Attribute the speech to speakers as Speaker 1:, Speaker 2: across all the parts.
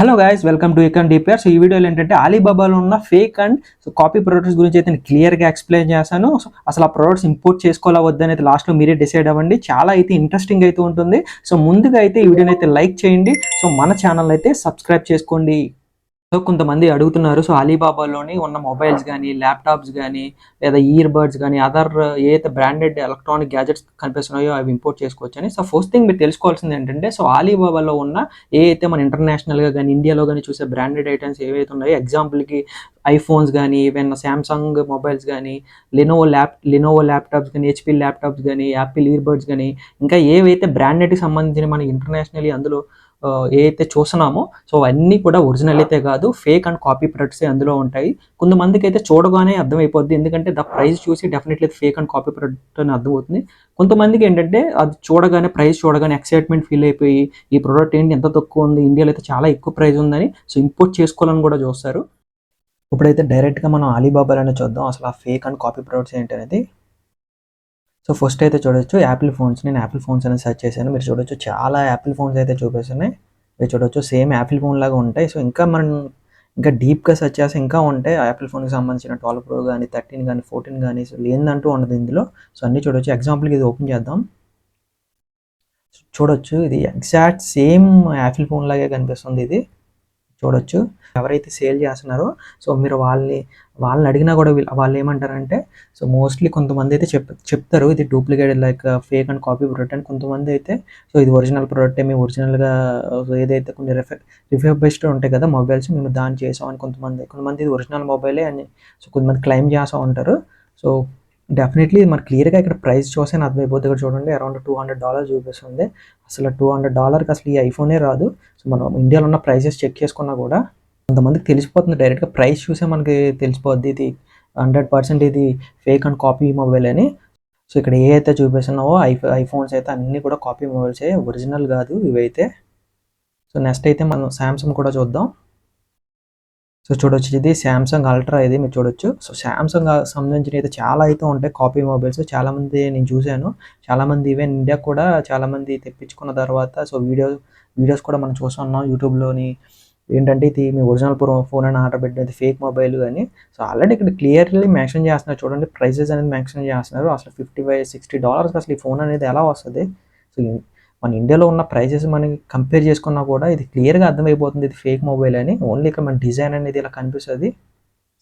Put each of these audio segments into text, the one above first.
Speaker 1: Hello guys welcome to Icon DPR so ఈ వీడియోలో ఏంటంటే అలీబాబాలో ఉన్న fake and so copy products గురించి అయితే నేను క్లియర్గా ఎక్స్ప్లెయిన్ చేశాను. సో అసలు ఆ ప్రొడక్ట్స్ ఇంపోర్ట్ చేసుకోవాలా వద్దని అయితే లాస్ట్లో మీరే డిసైడ్ అవ్వండి. చాలా అయితే ఇంట్రెస్టింగ్ అయితే ఉంటుంది. సో ముందుగా అయితే ఈ వీడియోని అయితే లైక్ చేయండి. సో మన ఛానల్ అయితే సబ్స్క్రైబ్ చేసుకోండి. సో కొంతమంది అడుగుతున్నారు. సో అలీబాబాలోని ఉన్న మొబైల్స్ కానీ ల్యాప్టాప్స్ కానీ లేదా ఇయర్ బడ్స్ కానీ అదర్ ఏదైతే బ్రాండెడ్ ఎలక్ట్రానిక్ గ్యాజెట్స్ కనిపిస్తున్నాయో అవి ఇంపోర్ట్ చేసుకోవచ్చు అని సో ఫస్ట్ థింగ్ మీరు తెలుసుకోవాల్సింది ఏంటంటే సో అలీబాబాలో ఉన్న ఏ అయితే మన ఇంటర్నేషనల్గా కానీ ఇండియాలో కానీ చూసే బ్రాండెడ్ ఐటమ్స్ ఏవైతే ఉన్నాయో ఎగ్జాంపుల్కి ఐఫోన్స్ కానీ ఈవెన్ శాంసంగ్ మొబైల్స్ కానీ లినోవో ల్యాప్ లినోవో ల్యాప్టాప్స్ కానీ హెచ్పి ల్యాప్టాప్స్ కానీ యాపిల్ ఇయర్ బడ్స్ కానీ ఇంకా ఏవైతే బ్రాండెడ్కి సంబంధించిన మన ఇంటర్నేషనల్లీ అందులో ఏదైతే చూస్తున్నామో సో అవన్నీ కూడా ఒరిజినల్ అయితే కాదు ఫేక్ అండ్ కాపీ ప్రొడక్ట్సే అందులో ఉంటాయి. కొంతమందికి అయితే చూడగానే అర్థమైపోద్ది ఎందుకంటే ద ప్రైస్ చూసి definitely fake and copy product అని అర్థమవుతుంది. కొంతమందికి ఏంటంటే అది చూడగానే ప్రైస్ చూడగానే ఎక్సైట్మెంట్ ఫీల్ అయిపోయి ఈ ప్రోడక్ట్ ఏంటి ఎంత తక్కువ ఉంది ఇండియాలో అయితే చాలా ఎక్కువ ప్రైస్ ఉందని సో ఇంపోర్ట్ చేసుకోవాలని కూడా చూస్తారు. ఇప్పుడైతే డైరెక్ట్గా మనం అలీబాబాలోనే చూద్దాం అసలు ఆ ఫేక్ అండ్ కాపీ ప్రొడక్ట్స్ ఏంటనేది సో ఫస్ట్ అయితే చూడొచ్చు యాపిల్ ఫోన్స్. నేను యాపిల్ ఫోన్స్ అనేది సెర్చ్ చేశాను. మీరు చూడొచ్చు చాలా యాపిల్ ఫోన్స్ అయితే చూపిస్తున్నాయి. మీరు చూడొచ్చు సేమ్ యాపిల్ ఫోన్ లాగా ఉంటాయి. సో ఇంకా మనం ఇంకా డీప్గా సెర్చ్ చేస్తే ఇంకా ఉంటాయి. యాపిల్ ఫోన్కి సంబంధించిన ట్వెల్వ్ ప్రో కానీ థర్టీన్ కానీ ఫోర్టీన్ కానీ సో లేదంటూ ఉండదు ఇందులో. సో అన్నీ చూడొచ్చు. ఎగ్జాంపుల్కి ఇది ఓపెన్ చేద్దాం. చూడొచ్చు. ఇది ఎగ్జాక్ట్ సేమ్ యాపిల్ ఫోన్ లాగే కనిపిస్తుంది ఇది. చూడొచ్చు. ఎవరైతే సేల్ చేస్తున్నారో సో మీరు వాళ్ళని వాళ్ళని అడిగినా కూడా వాళ్ళు ఏమంటారంటే సో మోస్ట్లీ కొంతమంది అయితే చెప్ చెప్తారు ఇది duplicate like fake and copy product అని కొంతమంది అయితే సో ఇది ఒరిజినల్ ప్రోడక్ట్ మేము ఒరిజినల్గా ఏదైతే కొన్ని రిఫే బెస్ట్ ఉంటాయి కదా మొబైల్స్ మేము దాన్ని చేసాం అని కొంతమంది కొంతమంది ఇది ఒరిజినల్ మొబైలే అని సో కొంతమంది క్లెయిమ్ చేస్తూ ఉంటారు సో డెఫినెట్లీ మరి క్లియర్గా ఇక్కడ ప్రైస్ చూసే అర్థమైపోతుంది ఇక్కడ చూడండి అరౌండ్ టూ హండ్రెడ్ డాలర్ చూపిస్తుంది. అసలు టూ హండ్రెడ్ డాలర్కి అసలు ఈ ఐఫోనే రాదు. సో మనం ఇండియాలో ఉన్న ప్రైజెస్ చెక్ చేసుకున్నా కూడా కొంతమందికి తెలిసిపోతుంది డైరెక్ట్గా ప్రైస్ చూసే మనకి తెలిసిపోద్ది. ఇది హండ్రెడ్ పర్సెంట్ ఇది ఫేక్ అండ్ కాపీ మొబైల్ అని. సో ఇక్కడ ఏ అయితే చూపిస్తున్నావో ఐఫో ఐఫోన్స్ అయితే అన్నీ కూడా కాపీ మొబైల్సే ఒరిజినల్ కాదు ఇవైతే. సో నెక్స్ట్ అయితే మనం శాంసంగ్ కూడా చూద్దాం. సో చూడొచ్చు ఇది శాంసంగ్ అల్ట్రా ఇది మీరు చూడొచ్చు. సో శాంసంగ్ సంబంధించిన అయితే చాలా అయితే ఉంటాయి కాపీ మొబైల్స్. చాలామంది నేను చూశాను. చాలామంది ఈవెన్ ఇండియా కూడా చాలామంది తెప్పించుకున్న తర్వాత సో వీడియో వీడియోస్ కూడా మనం చూస్తున్నాం యూట్యూబ్లోని. ఏంటంటే ఇది మీ ఒరిజినల్ ఫోన్ అని ఆర్డర్ పెట్టినది ఫేక్ మొబైల్ అని సో ఆల్రెడీ ఇక్కడ క్లియర్లీ మెన్షన్ చేస్తున్నారు. చూడండి ప్రైసెస్ అనేది మెన్షన్ చేస్తున్నారు. అసలు ఫిఫ్టీ ఫైవ్ సిక్స్టీ డాలర్స్ అసలు ఈ ఫోన్ అనేది ఎలా వస్తుంది? సో మన ఇండియాలో ఉన్న ప్రైజెస్ మనకి కంపేర్ చేసుకున్నా కూడా ఇది క్లియర్గా అర్థమైపోతుంది ఇది ఫేక్ మొబైల్ అని. ఓన్లీ ఇక్కడ మన డిజైన్ అనేది ఇలా కనిపిస్తుంది.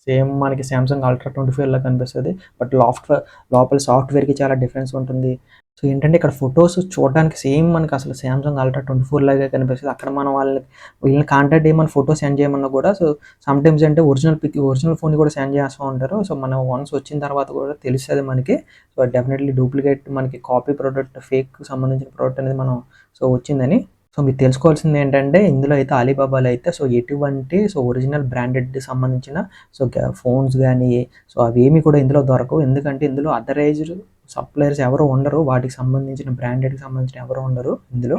Speaker 1: సేమ్ మనకి సామ్సంగ్ అల్ట్రా ట్వంటీ ఫైవ్లో కనిపిస్తుంది. బట్ లాఫ్ట్వేర్ లోపల సాఫ్ట్వేర్కి చాలా డిఫరెన్స్ ఉంటుంది. సో ఏంటంటే ఇక్కడ ఫొటోస్ చూడడానికి సేమ్ మనకి అసలు శాంసంగ్ అల్ట్రా ట్వంటీ ఫోర్ లాగా కనిపిస్తుంది. అక్కడ మనం వాళ్ళని వీళ్ళని కాంటాక్ట్ చేయమని ఫోటో సెండ్ చేయమన్నా కూడా సో సమ్ టైమ్స్ అంటే ఒరిజినల్ పిక్ ఒరిజినల్ ఫోన్ కూడా సెండ్ చేస్తూ ఉంటారు. సో మనం వన్స్ వచ్చిన తర్వాత కూడా తెలుస్తుంది మనకి. సో డెఫినెట్లీ డూప్లికేట్ మనకి కాపీ ప్రోడక్ట్ ఫేక్ సంబంధించిన ప్రోడక్ట్ అనేది మనం సో వచ్చిందని. సో మీరు తెలుసుకోవాల్సింది ఏంటంటే ఇందులో అయితే అలీబాబాలో అయితే సో ఎటువంటి సో ఒరిజినల్ బ్రాండెడ్ సంబంధించిన సో ఫోన్స్ కానీ సో అవి ఏమి కూడా ఇందులో దొరకవు. ఎందుకంటే ఇందులో అదరైజ్డ్ సప్లయర్స్ ఎవరు ఉండరు వాటికి సంబంధించిన బ్రాండెడ్కి సంబంధించిన ఎవరు ఉండరు ఇందులో.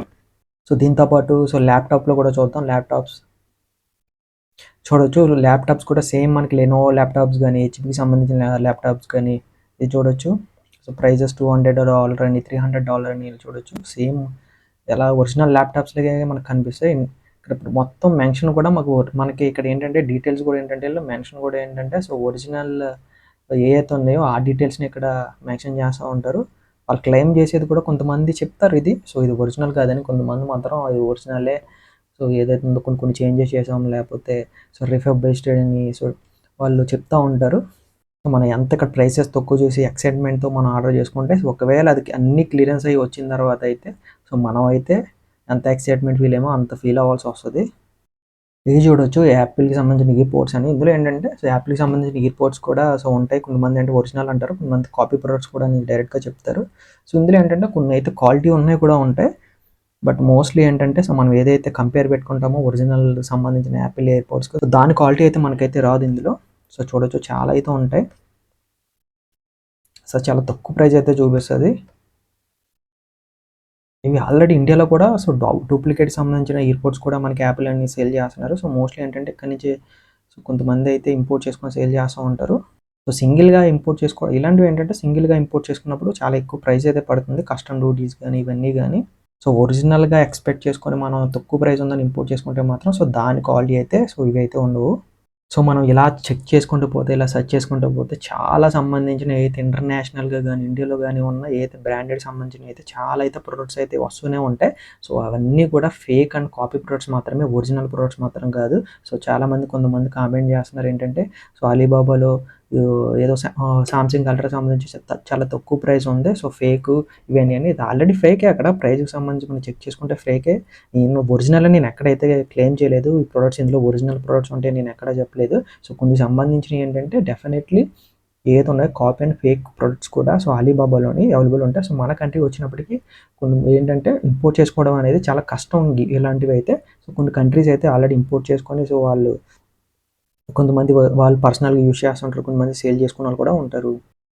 Speaker 1: సో దీంతో పాటు సో ల్యాప్టాప్లో కూడా చూద్దాం ల్యాప్టాప్స్. చూడొచ్చు ల్యాప్టాప్స్ కూడా సేమ్ మనకి లెనోవో ల్యాప్టాప్స్ కానీ హెచ్పికి సంబంధించిన ల్యాప్టాప్స్ కానీ ఇది చూడొచ్చు. So prices two hundred dollar అని త్రీ హండ్రెడ్ డాలర్ అని చూడొచ్చు. సేమ్ ఎలా ఒరిజినల్ ల్యాప్టాప్స్లాగే మనకు కనిపిస్తాయి. ఇక్కడ మొత్తం మెన్షన్ కూడా మాకు మనకి ఇక్కడ ఏంటంటే డీటెయిల్స్ కూడా ఏంటంటే మెన్షన్ కూడా ఏంటంటే సో ఒరిజినల్ ఏ అయితే ఉన్నాయో ఆ డీటెయిల్స్ని ఇక్కడ మెన్షన్ చేస్తూ ఉంటారు. వాళ్ళు క్లెయిమ్ చేసేది కూడా కొంతమంది చెప్తారు ఇది. సో ఇది ఒరిజినల్ కాదని కొంతమంది మాత్రం అది ఒరిజినలే. సో ఏదైతే ఉందో కొన్ని కొన్ని చేంజెస్ చేసాం లేకపోతే సో రిఫర్బిష్డ్ అని సో వాళ్ళు చెప్తూ ఉంటారు. సో మనం ఎంత ఇక్కడ ప్రైసెస్ తక్కువ చూసి ఎక్సైట్మెంట్తో మనం ఆర్డర్ చేసుకుంటే ఒకవేళ అది అన్ని క్లియరెన్స్ అయ్యి వచ్చిన తర్వాత అయితే సో మనం అయితే ఎంత ఎక్సైట్మెంట్ ఫీల్ ఏమో అంత ఫీల్ అవ్వాల్సి వస్తుంది. ఇది చూడొచ్చు యాపిల్కి సంబంధించిన ఇయర్ పోర్ట్స్ అని. ఇందులో ఏంటంటే సో యాపిల్కి సంబంధించిన ఇయర్ పోర్ట్స్ కూడా సో ఉంటాయి. కొంతమంది అంటే ఒరిజినల్ అంటారు కొంతమంది కాపీ ప్రొడక్ట్స్ కూడా నేను డైరెక్ట్గా చెప్తారు. సో ఇందులో ఏంటంటే కొన్ని అయితే క్వాలిటీ ఉన్నాయి కూడా ఉంటాయి. బట్ మోస్ట్లీ ఏంటంటే సో మనం ఏదైతే కంపేర్ పెట్టుకుంటామో ఒరిజినల్ సంబంధించిన యాపిల్ ఎయిర్పోర్ట్స్ దాని క్వాలిటీ అయితే మనకైతే రాదు ఇందులో. సో చూడొచ్చు చాలా అయితే ఉంటాయి. సో చాలా తక్కువ ప్రైస్ అయితే చూపిస్తుంది. ఇవి ఆల్రెడీ ఇండియాలో కూడా సో డూప్లికేట్ సంబంధించిన ఎయిర్పోర్ట్స్ కూడా మనకి యాపిల్ అన్ని సేల్ చేస్తున్నారు. సో మోస్ట్లీ ఏంటంటే ఇక్కడి నుంచి సో కొంతమంది అయితే ఇంపోర్ట్ చేసుకొని సేల్ చేస్తూ ఉంటారు. సో సింగిల్గా ఇంపోర్ట్ చేసుకో ఇలాంటివి ఏంటంటే సింగిల్గా ఇంపోర్ట్ చేసుకున్నప్పుడు చాలా ఎక్కువ ప్రైస్ అయితే పడుతుంది. కస్టమ్ డ్యూటీస్ కానీ ఇవన్నీ కానీ సో ఒరిజినల్గా ఎక్స్పెక్ట్ చేసుకొని మనం తక్కువ ప్రైస్ ఉందని ఇంపోర్ట్ చేసుకుంటే మాత్రం సో దాని క్వాలిటీ అయితే సో ఇవి అయితే ఉండవు. సో మనం ఇలా చెక్ చేసుకుంటూ పోతే ఇలా సెర్చ్ చేసుకుంటూ పోతే చాలా సంబంధించిన ఏదైతే ఇంటర్నేషనల్గా కానీ ఇండియాలో కానీ ఉన్న ఏదైతే బ్రాండెడ్ సంబంధించిన అయితే చాలా అయితే ప్రొడక్ట్స్ అయితే వస్తూనే ఉంటాయి. సో అవన్నీ కూడా ఫేక్ అండ్ కాపీ ప్రొడక్ట్స్ మాత్రమే ఒరిజినల్ ప్రొడక్ట్స్ మాత్రం కాదు. సో చాలామంది కొంతమంది కామెంట్ చేస్తున్నారు ఏంటంటే సో అలీబాబాలో ఏదో సామ్సంగ్ అల్ట్రా సంబంధించి చాలా తక్కువ ప్రైస్ ఉంది. సో ఫేక్ ఇవన్నీ అని ఇది ఆల్రెడీ ఫేకే అక్కడ. ప్రైస్కి సంబంధించి మనం చెక్ చేసుకుంటే ఫేకే నేను ఒరిజినల్ నేను ఎక్కడైతే క్లెయిమ్ చేయలేదు ఈ ప్రొడక్ట్స్ ఇందులో ఒరిజినల్ ప్రొడక్ట్స్ ఉంటే నేను ఎక్కడ చెప్పలేదు. సో కొన్ని సంబంధించినవి ఏంటంటే డెఫినెట్లీ ఏది ఉన్నాయో కాపీ అండ్ ఫేక్ ప్రొడక్ట్స్ కూడా. సో అలీబాబాలోని అవైలబుల్ ఉంటాయి. సో మన కంట్రీ వచ్చినప్పటికీ కొన్ని ఏంటంటే ఇంపోర్ట్ చేసుకోవడం అనేది చాలా కష్టం. ఇలాంటివి అయితే. సో కొన్ని కంట్రీస్ అయితే ఆల్రెడీ ఇంపోర్ట్ చేసుకొని సో వాళ్ళు కొంతమంది వాళ్ళు పర్సనల్గా యూస్ చేస్తుంటారు కొంతమంది సేల్ చేసుకున్న వాళ్ళు కూడా ఉంటారు.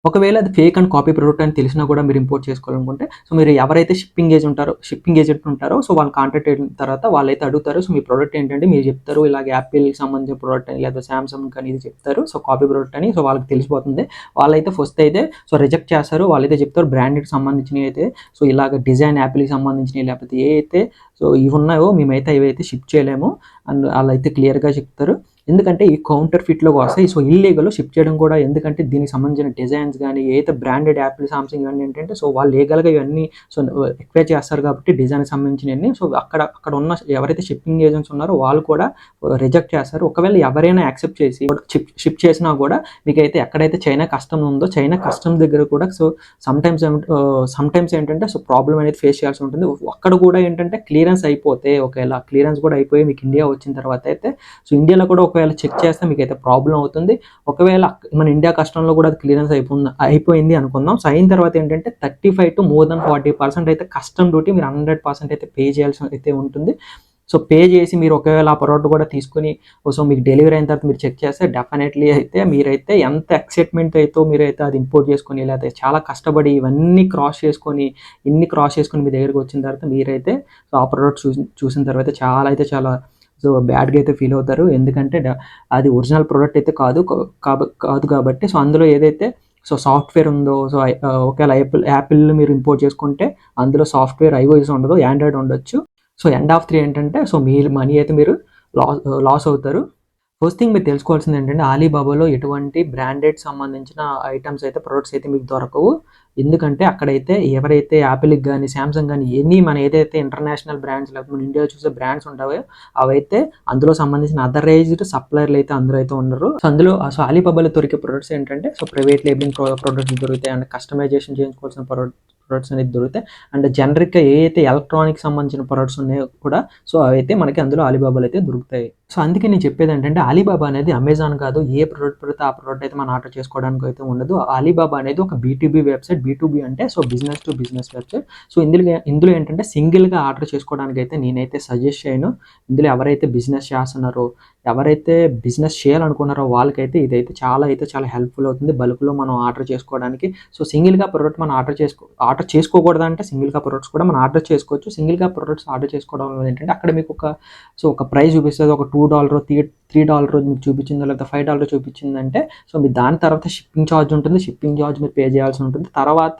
Speaker 1: ఒకవేళ అది ఫేక్ అండ్ కాపీ ప్రొడక్ట్ అని తెలిసినా కూడా మీరు ఇంపోర్ట్ చేసుకోవాలనుకుంటే సో మీరు ఎవరైతే షిప్పింగ్ ఏజెంట్ ఉంటారో షిప్పింగ్ ఏజెంట్ ఉంటారో సో వాళ్ళు కాంటాక్ట్ అయిన తర్వాత వాళ్ళైతే అడుగుతారు సో మీ ప్రోడక్ట్ ఏంటంటే మీరు చెప్తారు ఇలాగ యాపిల్కి సంబంధించిన ప్రోడక్ట్ అని లేదా సామ్సంగ్ అని ఇది చెప్తారు సో కాపీ ప్రొడక్ట్ అని సో వాళ్ళకి తెలిసిపోతుంది. వాళ్ళైతే ఫస్ట్ అయితే సో రిజెక్ట్ చేస్తారు వాళ్ళైతే చెప్తారు బ్రాండెడ్కి సంబంధించినవి అయితే సో ఇలాగ డిజైన్ యాపిల్కి సంబంధించినవి లేకపోతే ఏ అయితే సో ఇవి ఉన్నాయో మేమైతే ఇవైతే షిప్ చేయలేము అండ్ వాళ్ళైతే క్లియర్గా చెప్తారు. ఎందుకంటే ఈ కౌంటర్ ఫిట్లోకి వస్తాయి. సో ఇల్లీగల్ షిప్ చేయడం కూడా ఎందుకంటే దీనికి సంబంధించిన డిజైన్స్ కానీ ఏదైతే బ్రాండెడ్ యాపిల్ సామ్సంగ్ ఇవన్నీ ఏంటంటే సో వాళ్ళు లీగల్గా ఇవన్నీ సో ఎక్వైర్ చేస్తారు కాబట్టి డిజైన్ సంబంధించినవి సో అక్కడ అక్కడ ఉన్న ఎవరైతే షిప్పింగ్ ఏజెంట్స్ ఉన్నారో వాళ్ళు కూడా రిజెక్ట్ చేస్తారు. ఒకవేళ ఎవరైనా యాక్సెప్ట్ చేసి షిప్ చేసినా కూడా మీకైతే ఎక్కడైతే చైనా కస్టమ్ ఉందో చైనా కస్టమ్ దగ్గర కూడా సో సమ్టైమ్స్ సమ్టైమ్స్ ఏంటంటే సో ప్రాబ్లం అనేది ఫేస్ చేయాల్సి ఉంటుంది. అక్కడ కూడా ఏంటంటే క్లియరెన్స్ అయిపోతే ఒకవేళ క్లియరెన్స్ కూడా అయిపోయి మీకు ఇండియా వచ్చిన తర్వాత అయితే సో ఇండియాలో కూడా ఒకవేళ చెక్ చేస్తే మీకు అయితే ప్రాబ్లం అవుతుంది. ఒకవేళ మన ఇండియా కస్టంలో కూడా అది క్లియరెన్స్ అయిపోయింది అయిపోయింది అనుకుందాం. సో అయిన తర్వాత ఏంటంటే thirty five to more than forty percent అయితే కస్టమ్ డ్యూటీ మీరు హండ్రెడ్ పర్సెంట్ అయితే పే చేయాల్సి అయితే ఉంటుంది. సో పే చేసి మీరు ఒకవేళ ఆ ప్రోడక్ట్ కూడా తీసుకుని సో మీకు డెలివరీ అయిన తర్వాత మీరు చెక్ చేస్తే డెఫినెట్లీ అయితే మీరైతే ఎంత ఎక్సైట్మెంట్ అయితే మీరైతే అది ఇంపోర్ట్ చేసుకొని లేకపోతే చాలా కష్టపడి ఇవన్నీ క్రాస్ చేసుకొని ఇన్ని క్రాస్ చేసుకొని మీ దగ్గరికి వచ్చిన తర్వాత మీరైతే సో ఆ ప్రోడక్ట్ చూసి చూసిన తర్వాత చాలా అయితే చాలా సో బ్యాడ్గా అయితే ఫీల్ అవుతారు. ఎందుకంటే అది ఒరిజినల్ ప్రోడక్ట్ అయితే కాదు. కాదు కాబట్టి సో అందులో ఏదైతే సో సాఫ్ట్వేర్ ఉందో సో ఒకవేళ యాపిల్ యాపిల్ మీరు ఇంపోర్ట్ చేసుకుంటే అందులో సాఫ్ట్వేర్ ఐఓఎస్ ఉండదు. యాండ్రాయిడ్ ఉండొచ్చు. సో ఎండ్ ఆఫ్ త్రీ ఏంటంటే సో మీ మనీ అయితే మీరు లాస్ లాస్ అవుతారు. ఫస్ట్ థింగ్ మీరు తెలుసుకోవాల్సింది ఏంటంటే ఆలీబాబాలో ఎటువంటి బ్రాండెడ్ సంబంధించిన ఐటమ్స్ అయితే ప్రొడక్ట్స్ అయితే మీకు దొరకవు. ఎందుకంటే అక్కడైతే ఎవరైతే యాపిల్కి కానీ శాంసంగ్ కానీ ఎన్ని మన ఏదైతే ఇంటర్నేషనల్ బ్రాండ్స్ లేకపోతే మన ఇండియాలో చూసే బ్రాండ్స్ ఉంటాయో అవైతే అందులో సంబంధించిన అదరైజ్డ్ సప్లయర్లు అయితే అందరూ అయితే ఉండరు. సో అందులో సో అలీబాబాలో దొరికే ప్రొడక్ట్స్ ఏంటంటే సో ప్రైవేట్ లేబింగ్ ప్రొడక్ట్స్ దొరుకుతాయి అండ్ కస్టమైజేషన్ చేయించుకోవాల్సిన ప్రొడక్ట్ ప్రొడక్ట్స్ అనేది దొరుకుతాయి. అండ్ జనరిక్గా ఏ అయితే ఎలక్ట్రానిక్ సంబంధించిన ప్రొడక్ట్స్ ఉన్నాయో కూడా సో అవైతే మనకి అందులో అలీబాబాలో అయితే దొరుకుతాయి. సో అందుకే నేను చెప్పేది ఏంటంటే అలీబాబా అనేది అమెజాన్ కాదు ఏ ప్రోడక్ట్ పడితే ఆ ప్రోడక్ట్ అయితే మనం ఆర్డర్ చేసుకోవడానికి అయితే ఉండదు. అలీబాబా అనేది ఒక BTB website B to B to so business to business website. So ఇందులో ఇందులో ఏంటంటే సింగిల్గా ఆర్డర్ చేసుకోవడానికి అయితే నేనైతే సజెస్ట్ చేయను. ఇందులో ఎవరైతే బిజినెస్ చేస్తున్నారో ఎవరైతే బిజినెస్ చేయాలనుకున్నారో వాళ్ళకైతే ఇదైతే చాలా అయితే చాలా హెల్ప్ఫుల్ అవుతుంది. బల్క్లో మనం ఆర్డర్ చేసుకోవడానికి. సో సింగిల్గా ప్రోడక్ట్ మనం ఆర్డర్ చేసుకో ఆర్డర్ చేసుకోకూడదు అంటే సింగిల్గా ప్రొడక్ట్స్ కూడా మనం ఆర్డర్ చేసుకోవచ్చు. సింగిల్గా ప్రొడక్ట్స్ ఆర్డర్ చేసుకోవడం వల్ల ఏంటంటే అక్కడ మీకు ఒక సో ఒక ప్రైస్ చూపిస్తుంది. ఒక two two dollar three three dollar మీకు చూపించిందో లేకపోతే ఫైవ్ డాలర్ చూపించిందంటే సో మీ దాని తర్వాత షిప్పింగ్ ఛార్జ్ ఉంటుంది షిప్పింగ్ ఛార్జ్ మీరు పే చేయాల్సి ఉంటుంది. తర్వాత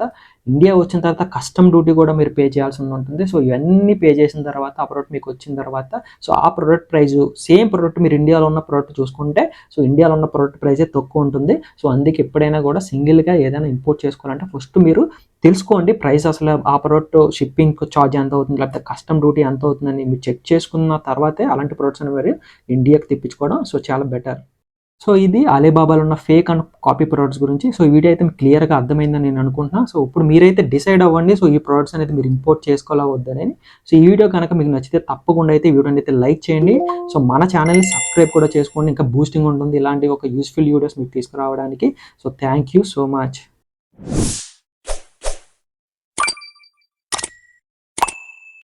Speaker 1: ఇండియా వచ్చిన తర్వాత కస్టమ్ డ్యూటీ కూడా మీరు పే చేయాల్సి ఉంటుంది. సో ఇవన్నీ పే చేసిన తర్వాత ఆ ప్రోడక్ట్ మీకు వచ్చిన తర్వాత సో ఆ ప్రోడక్ట్ ప్రైస్ సేమ్ ప్రోడక్ట్ మీరు ఇండియాలో ఉన్న ప్రోడక్ట్ చూసుకుంటే సో ఇండియాలో ఉన్న ప్రోడక్ట్ ప్రైజే తక్కువ ఉంటుంది. సో అందుకే ఎప్పుడైనా కూడా సింగిల్గా ఏదైనా ఇంపోర్ట్ చేసుకోవాలంటే ఫస్ట్ మీరు తెలుసుకోండి ప్రైస్ అసలు ఆ ప్రోడక్ట్ షిప్పింగ్ ఛార్జ్ ఎంత అవుతుంది లేకపోతే కస్టమ్ డ్యూటీ ఎంత అవుతుందని మీరు చెక్ చేసుకున్న తర్వాతే అలాంటి ప్రోడక్ట్స్ అనేవి ఇండియాకి తెప్పించుకోవడం సో చాలా బెటర్ సో ఇది అలీబాబాలో ఉన్న ఫేక్ అండ్ కాపీ ప్రొడక్ట్స్ గురించి. సో ఈ వీడియో అయితే మీకు క్లియర్గా అర్థమైందని నేను అనుకుంటున్నాను సో ఇప్పుడు మీరైతే డిసైడ్ అవ్వండి. సో ఈ ప్రొడక్ట్స్ అనేది మీరు ఇంపోర్ట్ చేసుకోవాలా వద్దని సో ఈ వీడియో కనుక మీకు నచ్చితే తప్పకుండా అయితే వీడియోని అయితే లైక్ చేయండి. సో మన ఛానల్ని సబ్స్క్రైబ్ కూడా చేసుకోండి. ఇంకా బూస్టింగ్ ఉంటుంది. ఇలాంటి ఒక యూస్ఫుల్ వీడియోస్ మీకు తీసుకురావడానికి. So thank you so much